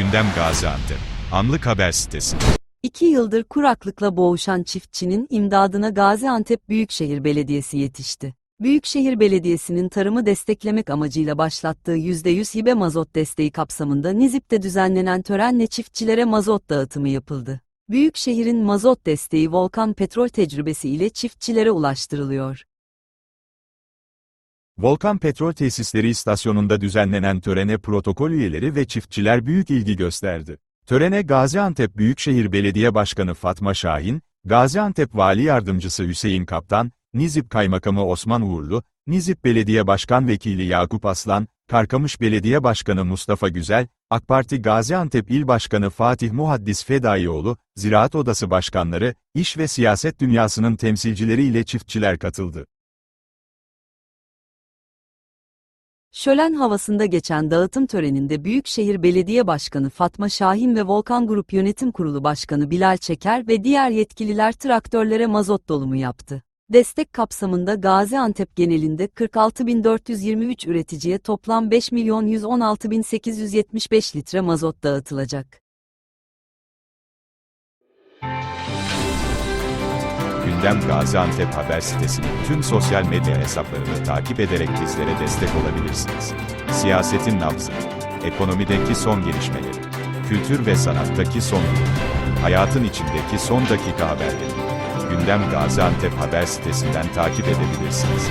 Gündem Gaziantep. Anlık Haber Sitesi. İki yıldır kuraklıkla boğuşan çiftçinin imdadına Gaziantep Büyükşehir Belediyesi yetişti. Büyükşehir Belediyesi'nin tarımı desteklemek amacıyla başlattığı %100 hibe mazot desteği kapsamında Nizip'te düzenlenen törenle çiftçilere mazot dağıtımı yapıldı. Büyükşehir'in mazot desteği Volkan Petrol tecrübesi ile çiftçilere ulaştırılıyor. Volkan Petrol Tesisleri İstasyonu'nda düzenlenen törene protokol üyeleri ve çiftçiler büyük ilgi gösterdi. Törene Gaziantep Büyükşehir Belediye Başkanı Fatma Şahin, Gaziantep Vali Yardımcısı Hüseyin Kaptan, Nizip Kaymakamı Osman Uğurlu, Nizip Belediye Başkan Vekili Yakup Aslan, Karkamış Belediye Başkanı Mustafa Güzel, AK Parti Gaziantep İl Başkanı Fatih Muhaddis Fedaioğlu, Ziraat Odası Başkanları, iş ve siyaset dünyasının temsilcileriyle çiftçiler katıldı. Şölen havasında geçen dağıtım töreninde Büyükşehir Belediye Başkanı Fatma Şahin ve Volkan Grup Yönetim Kurulu Başkanı Bilal Çeker ve diğer yetkililer traktörlere mazot dolumu yaptı. Destek kapsamında Gaziantep genelinde 46.423 üreticiye toplam 5.116.875 litre mazot dağıtılacak. Gündem Gaziantep Haber Sitesi'nin tüm sosyal medya hesaplarını takip ederek bizlere destek olabilirsiniz. Siyasetin nabzı, ekonomideki son gelişmeleri, kültür ve sanattaki son durum, hayatın içindeki son dakika haberleri. Gündem Gaziantep Haber Sitesi'nden takip edebilirsiniz.